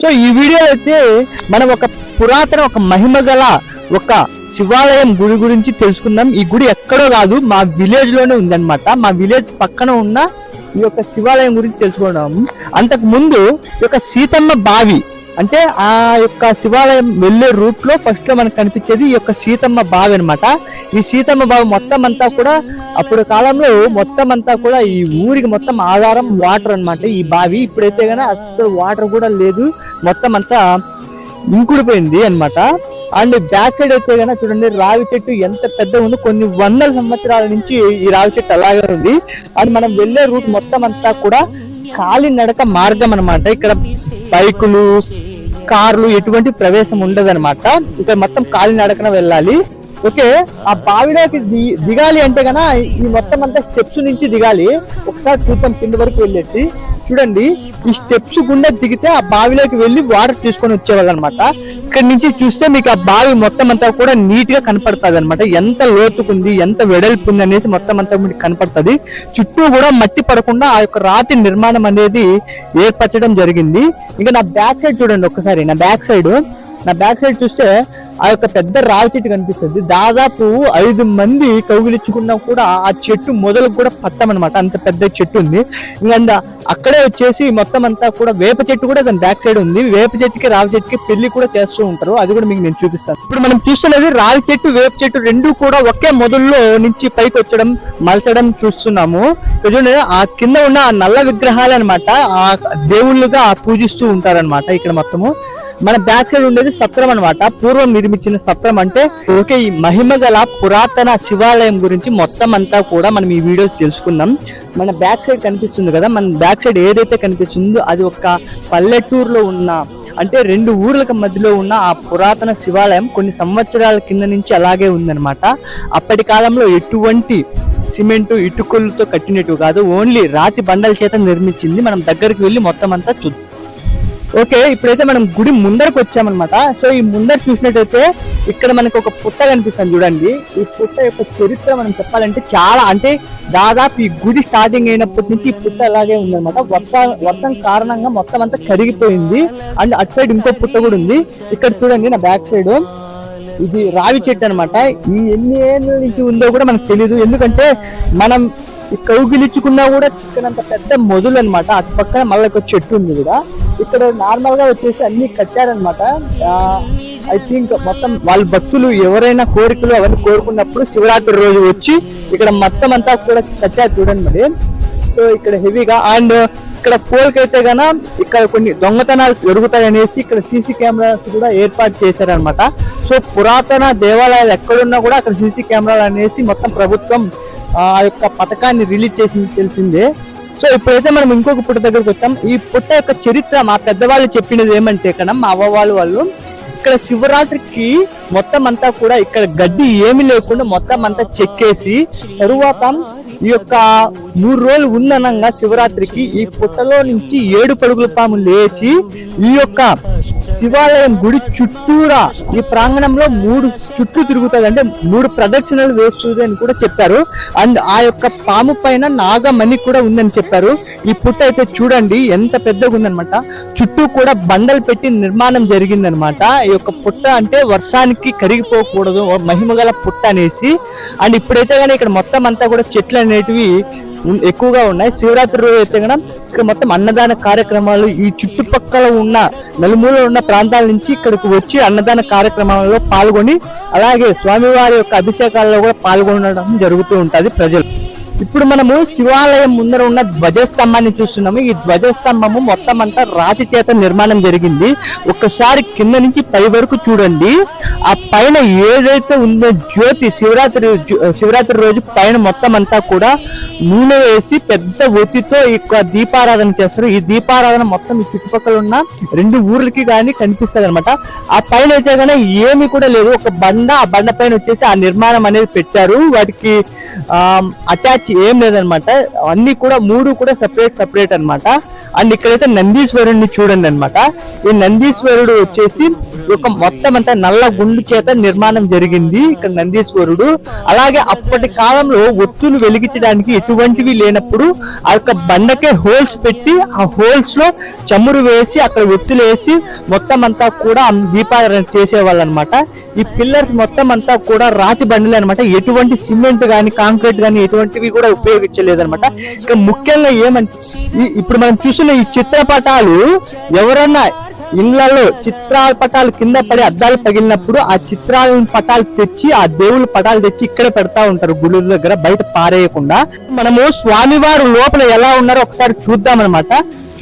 So ఈ వీడియోలో అయితే మనం ఒక పురాతన ఒక మహిమ గల ఒక శివాలయం గుడి గురించి తెలుసుకుందాం. ఈ గుడి ఎక్కడో కాదు మా విలేజ్లోనే ఉందన్నమాట. మా విలేజ్ పక్కన ఉన్న ఈ యొక్క శివాలయం గురించి తెలుసుకున్నాం అంతకు ముందు ఈ యొక్క సీతమ్మ బావి అంటే ఆ యొక్క శివాలయం వెళ్ళే రూట్లో ఫస్ట్లో మనకు కనిపించేది ఈ యొక్క సీతమ్మ బావి అనమాట ఈ సీతమ్మ బావి మొత్తం అంతా కూడా అప్పుడు కాలంలో మొత్తం అంతా కూడా ఈ ఊరికి మొత్తం ఆధారం వాటర్ అన్నమాట. ఈ బావి ఇప్పుడైతే కానీ అసలు వాటర్ కూడా లేదు. మొత్తం అంతా ఇంకుడిపోయింది అనమాట అండ్ బ్యాక్ సైడ్ అయితే గన చూడండి రావి చెట్టు ఎంత పెద్దగా ఉందో కొన్ని వందల సంవత్సరాల నుంచి ఈ రావి చెట్టు అలాగే ఉంది. అండ్ మనం వెళ్ళే రూట్ మొత్తం అంతా కూడా కాలినడక మార్గం అనమాట ఇక్కడ బైకులు కార్లు ఎటువంటి ప్రవేశం ఉండదన్నమాట. ఇక్కడ మొత్తం కాలినడకన వెళ్ళాలి. ఓకే ఆ బావిలోకి ది- దిగాలి అంటే గన ఈ మొత్తం అంతా స్టెప్స్ నుంచి దిగాలి. ఒకసారి చూద్దాం కింద వరకు వెళ్ళేసి. చూడండి ఈ స్టెప్స్ గుండా దిగితే ఆ బావిలోకి వెళ్ళి వాటర్ తీసుకొని వచ్చేవాళ్ళు అనమాట ఇక్కడ నుంచి చూస్తే మీకు ఆ బావి మొత్తం అంతా కూడా నీట్గా కనపడుతుంది అనమాట ఎంత లోతుకుంది ఎంత వెడల్పు ఉంది అనేసి మొత్తం అంతా మీకు కనపడుతుంది. చుట్టూ కూడా మట్టి పడకుండా ఆ యొక్క రాతి నిర్మాణం అనేది ఏర్పరచడం జరిగింది. ఇంకా నా బ్యాక్ సైడ్ చూడండి ఒకసారి నా బ్యాక్ సైడ్ నా బ్యాక్ సైడ్ చూస్తే ఆ యొక్క పెద్ద రావి చెట్టు కనిపిస్తుంది. దాదాపు ఐదు మంది కౌగిలించుకున్నా కూడా ఆ చెట్టు మొదలకు కూడా పట్టమనమాట అంత పెద్ద చెట్టు ఉంది. ఇంకా అక్కడే వచ్చేసి మొత్తం అంతా కూడా వేప చెట్టు కూడా దాని బ్యాక్ సైడ్ ఉంది. వేప చెట్టుకి రావి చెట్టుకి పెళ్ళి కూడా చేస్తూ ఉంటారు. అది కూడా మీకు నేను చూపిస్తాను. ఇప్పుడు మనం చూస్తున్నది రావి చెట్టు వేప చెట్టు రెండు కూడా ఒకే మొదల్లో నుంచి పైకి వచ్చడం మలచడం చూస్తున్నాము. చూడండి ఆ కింద ఉన్న ఆ నల్ల విగ్రహాలు అనమాట ఆ దేవుళ్ళుగా పూజిస్తూ ఉంటారన్నమాట ఇక్కడ మొత్తము. మన బ్యాక్ సైడ్ ఉండేది సత్రం అనమాట పూర్వం నిర్మించిన సత్రం అంటే ఓకే ఈ మహిమ గల పురాతన శివాలయం గురించి మొత్తం అంతా కూడా మనం ఈ వీడియో తెలుసుకుందాం. మన బ్యాక్ సైడ్ కనిపిస్తుంది కదా మన బ్యాక్ సైడ్ ఏదైతే కనిపిస్తుందో అది ఒక పల్లెటూరులో ఉన్న అంటే రెండు ఊర్లకు మధ్యలో ఉన్న ఆ పురాతన శివాలయం కొన్ని సంవత్సరాల కింద నుంచి అలాగే ఉందన్నమాట. అప్పటి కాలంలో ఎటువంటి సిమెంట్ ఇటుకలతో కట్టినట్టు కాదు ఓన్లీ రాతి బండల చేత నిర్మించింది. మనం దగ్గరికి వెళ్ళి మొత్తం అంతా చూద్దాం. ఓకే ఇప్పుడైతే మనం గుడి ముందరకు వచ్చామన్నమాట. సో ఈ ముందర చూసినట్టయితే ఇక్కడ మనకు ఒక పుట్ట కనిపిస్తుంది చూడండి. ఈ పుట్ట యొక్క చరిత్ర మనం చెప్పాలంటే చాలా అంటే దాదాపు ఈ గుడి స్టార్టింగ్ అయినప్పటి నుంచి ఈ పుట్ట అలాగే ఉందన్నమాట. వర్ష వర్షం కారణంగా మొత్తం అంతా కరిగిపోయింది. అండ్ అటు సైడ్ ఇంకో పుట్ట కూడా ఉంది. ఇక్కడ చూడండి నా బ్యాక్ సైడ్ ఇది రావి చెట్టు అనమాట ఈ ఎన్ని ఏళ్ళ నుంచి ఉందో కూడా మనకు తెలియదు ఎందుకంటే మనం ఈ కూడా చిక్కనంత పెద్ద మొదలు అనమాట అటు పక్కన మళ్ళీ ఒక చెట్టు ఉంది కూడా. ఇక్కడ నార్మల్గా వచ్చేసి అన్ని కట్టారనమాట ఐ థింక్ మొత్తం వాళ్ళ భక్తులు ఎవరైనా కోరికలు అవన్నీ కోరుకున్నప్పుడు శివరాత్రి రోజు వచ్చి ఇక్కడ మొత్తం అంతా కూడా కట్టారు చూడండి మరి. సో ఇక్కడ హెవీగా అండ్ ఇక్కడ ఫోల్కి అయితే గన ఇక్కడ కొన్ని దొంగతనాలు జరుగుతాయి అనేసి ఇక్కడ సీసీ కెమెరాస్ కూడా ఏర్పాటు చేశారనమాట సో పురాతన దేవాలయాలు ఎక్కడున్నా కూడా అక్కడ సీసీ కెమెరాలు అనేసి మొత్తం ప్రభుత్వం ఆ యొక్క పథకాన్ని రిలీజ్ చేసింది తెలిసిందే. సో ఇప్పుడైతే మనం ఇంకొక పుట్ట దగ్గరకు వచ్చాం ఈ పుట్ట యొక్క చరిత్ర మా పెద్దవాళ్ళు చెప్పినది ఏమంటే ఇక్కడ మా అవ్వ వాళ్ళు వాళ్ళు ఇక్కడ శివరాత్రికి మొత్తం అంతా కూడా ఇక్కడ గడ్డి ఏమి లేకుండా మొత్తం అంతా చెక్కేసి తరువాత ఈ యొక్క మూడు రోజులు ఉందనంగా శివరాత్రికి ఈ పుట్టలో నుంచి ఏడు పడుగుల పాము లేచి ఈ యొక్క శివాలయం గుడి చుట్టూరా ఈ ప్రాంగణంలో మూడు చుట్టూ తిరుగుతుంది అంటే మూడు ప్రదక్షిణలు వేస్తుంది అని కూడా చెప్పారు. అండ్ ఆ యొక్క పాము పైన నాగమణి కూడా ఉందని చెప్పారు. ఈ పుట్ట అయితే చూడండి ఎంత పెద్దగా ఉందన్నమాట. చుట్టూ కూడా బండలు పెట్టి నిర్మాణం జరిగిందనమాట ఈ యొక్క పుట్ట అంటే వర్షానికి కరిగిపోకూడదు మహిమ మహిమగల పుట్ట అనేసి. అండ్ ఇప్పుడైతే కానీ ఇక్కడ మొత్తం అంతా కూడా చెట్లు అనేటివి ఎక్కువగా ఉన్నాయి. శివరాత్రి రోజు అయితే కూడా ఇక్కడ మొత్తం అన్నదాన కార్యక్రమాలు ఈ చుట్టుపక్కల ఉన్న నలుమూల ఉన్న ప్రాంతాల నుంచి ఇక్కడికి వచ్చి అన్నదాన కార్యక్రమాలలో పాల్గొని అలాగే స్వామివారి యొక్క అభిషేకాల్లో కూడా పాల్గొనడం జరుగుతూ ఉంటుంది ప్రజలు. ఇప్పుడు మనము శివాలయం ముందర ఉన్న ధ్వజస్తంభాన్ని చూస్తున్నాము. ఈ ధ్వజస్తంభము మొత్తం అంతా రాతి చేత నిర్మాణం జరిగింది. ఒక్కసారి కింద నుంచి పై వరకు చూడండి. ఆ పైన ఏదైతే ఉందో జ్యోతి శివరాత్రి శివరాత్రి రోజు పైన మొత్తం అంతా కూడా నూనె వేసి పెద్ద ఒత్తితో ఎక్కువ దీపారాధన చేస్తారు. ఈ దీపారాధన మొత్తం ఈ చుట్టుపక్కల ఉన్న రెండు ఊర్లకి కానీ కనిపిస్తుంది అనమాట ఆ పైన అయితే కానీ ఏమీ కూడా లేదు ఒక బండ ఆ బండ పైన వచ్చేసి ఆ నిర్మాణం అనేది పెట్టారు. వాటికి అటాచ్ ఏం లేదనమాట. అన్ని కూడా మూడు కూడా సపరేట్ సపరేట్ అన్నమాట అండ్ ఇక్కడైతే నందీశ్వరుడిని చూడండి అన్నమాట ఈ నందీశ్వరుడు వచ్చేసి యొక్క మొత్తం అంతా నల్ల గుండు చేత నిర్మాణం జరిగింది ఇక్కడ నందీశ్వరుడు. అలాగే అప్పటి కాలంలో ఒత్తులు వెలిగించడానికి ఎటువంటివి లేనప్పుడు ఆ యొక్క బండకే హోల్స్ పెట్టి ఆ హోల్స్లో చమురు వేసి అక్కడ ఒత్తులు వేసి మొత్తం అంతా కూడా దీపారాధన చేసేవాళ్ళు అనమాట ఈ పిల్లర్స్ మొత్తం అంతా కూడా రాతి బండలే అనమాట. ఎటువంటి సిమెంట్ కానీ కాంక్రీట్ కానీ ఎటువంటివి కూడా ఉపయోగించలేదు అనమాట ఇక ముఖ్యంగా ఏమంటే ఈ- ఇప్పుడు మనం చూసిన ఈ చిత్రపటాలు ఎవరన్నా ఇళ్ళలో చిత్రాల పటాలు కింద పడి అద్దాలు పగిలినప్పుడు ఆ చిత్రాల పటాలు తెచ్చి ఆ దేవుళ్ళ పటాలు తెచ్చి ఇక్కడ పెడతా ఉంటారు గుడి దగ్గర బయట పారేయకుండా. మనము స్వామివారు లోపల ఎలా ఉన్నారో ఒకసారి చూద్దాం అనమాట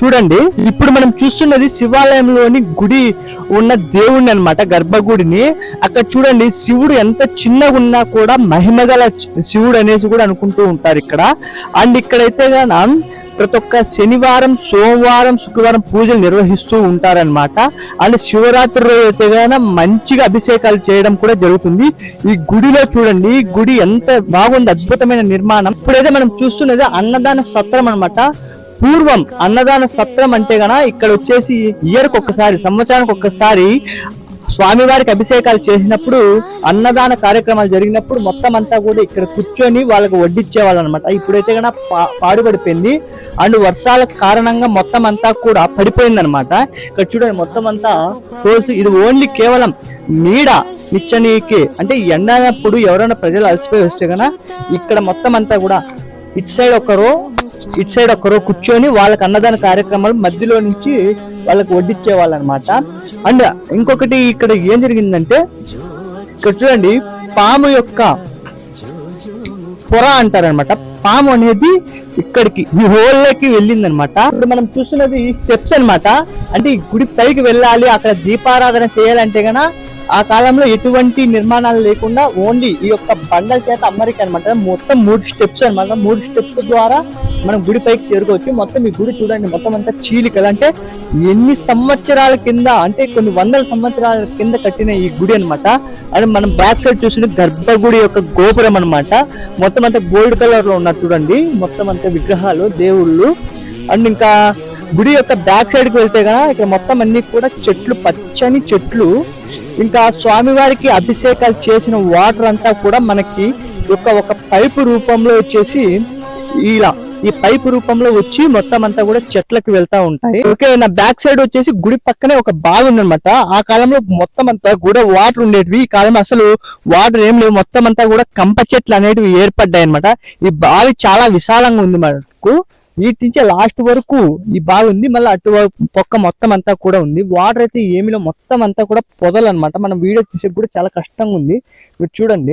చూడండి ఇప్పుడు మనం చూస్తున్నది శివాలయంలోని గుడి ఉన్న దేవుడిని అన్నమాట గర్భగుడిని. అక్కడ చూడండి శివుడు ఎంత చిన్నగా ఉన్నా కూడా మహిమగల శివుడు అనేసి కూడా అనుకుంటూ ఉంటారు ఇక్కడ. అండ్ ఇక్కడైతే గాన ప్రతి ఒక్క శనివారం సోమవారం శుక్రవారం పూజలు నిర్వహిస్తూ ఉంటారన్నమాట. అండ్ శివరాత్రి రోజు అయితే కానీ మంచిగా అభిషేకాలు చేయడం కూడా జరుగుతుంది. ఈ గుడిలో చూడండి ఈ గుడి ఎంత బాగుంది అద్భుతమైన నిర్మాణం. ఇప్పుడైతే మనం చూస్తున్నది అన్నదాన సత్రం అన్నమాట. పూర్వం అన్నదాన సత్రం అంటే గన ఇక్కడ వచ్చేసి ఇయర్కి ఒక్కసారి సంవత్సరానికి ఒక్కసారి స్వామివారికి అభిషేకాలు చేసినప్పుడు అన్నదాన కార్యక్రమాలు జరిగినప్పుడు మొత్తం అంతా కూడా ఇక్కడ కూర్చొని వాళ్ళకి వడ్డిచ్చేవాళ్ళు అనమాట ఇప్పుడైతే కన్నా పాడుపడిపోయింది అండ్ వర్షాల కారణంగా మొత్తం అంతా కూడా పడిపోయింది అనమాట ఇక్కడ చూడండి మొత్తం అంతా కోల్స్ ఇది ఓన్లీ కేవలం నీడ నిచ్చనీకి అంటే ఎండనప్పుడు ఎవరైనా ప్రజలు అలసిపోయి వస్తే కన్నా ఇక్కడ మొత్తం అంతా కూడా ఇటు సైడ్ ఒకరు ఇటు సైడ్ ఒకరు కూర్చొని వాళ్ళకి అన్నదాన కార్యక్రమాలు మధ్యలో నుంచి వాళ్ళకి వడ్డిచ్చే వాళ్ళు అనమాట అండ్ ఇంకొకటి ఇక్కడ ఏం జరిగిందంటే ఇక్కడ చూడండి పాము యొక్క పొర అంటారనమాట. పాము అనేది ఇక్కడికి ఈ హోల్లోకి వెళ్ళిందనమాట. ఇప్పుడు మనం చూస్తున్నది స్టెప్స్ అన్నమాట. అంటే ఈ గుడి పైకి వెళ్ళాలి అక్కడ దీపారాధన చేయాలంటే గన ఆ కాలంలో ఎటువంటి నిర్మాణాలు లేకుండా ఓన్లీ ఈ యొక్క బండల చేత అమ్మరికి అనమాట మొత్తం మూడు స్టెప్స్ అనమాట మూడు స్టెప్స్ ద్వారా మనం గుడి పైకి చేరుకోవచ్చు. మొత్తం ఈ గుడి చూడండి. మొత్తం అంతా చీలికలు. అంటే ఎన్ని సంవత్సరాల కింద అంటే కొన్ని వందల సంవత్సరాల కింద కట్టిన ఈ గుడి అన్నమాట. అండ్ మనం బ్యాక్ సైడ్ చూసిన గర్భగుడి యొక్క గోపురం అనమాట మొత్తం అంతా గోల్డ్ కలర్లో ఉన్నారు చూడండి. మొత్తం అంతా విగ్రహాలు దేవుళ్ళు. అండ్ ఇంకా గుడి యొక్క బ్యాక్ సైడ్కి వెళ్తే కదా ఇక్కడ మొత్తం అన్ని కూడా చెట్లు పచ్చని చెట్లు. ఇంకా స్వామివారికి అభిషేకాలు చేసిన వాటర్ అంతా కూడా మనకి ఒక ఒక పైపు రూపంలో వచ్చేసి ఇలా ఈ పైపు రూపంలో వచ్చి మొత్తం అంతా కూడా చెట్లకు వెళ్తా ఉంటాయి. ఓకే నా బ్యాక్ సైడ్ వచ్చేసి గుడి పక్కనే ఒక బావి ఉందన్నమాట. ఆ కాలంలో మొత్తం అంతా కూడా వాటర్ ఉండేటివి. ఈ కాలంలో అసలు వాటర్ ఏం లేవు. మొత్తం అంతా కూడా కంప చెట్లు అనేటివి ఏర్పడ్డాయి అన్నమాట ఈ బావి చాలా విశాలంగా ఉంది మనకు. వీటి నుంచి లాస్ట్ వరకు ఈ బావి ఉంది. మళ్ళీ అటు పక్క మొత్తం అంతా కూడా ఉంది. వాటర్ అయితే ఏమిలో మొత్తం అంతా కూడా పొదలు అనమాట మనం వీడియో తీసే కూడా చాలా కష్టంగా ఉంది. మీరు చూడండి.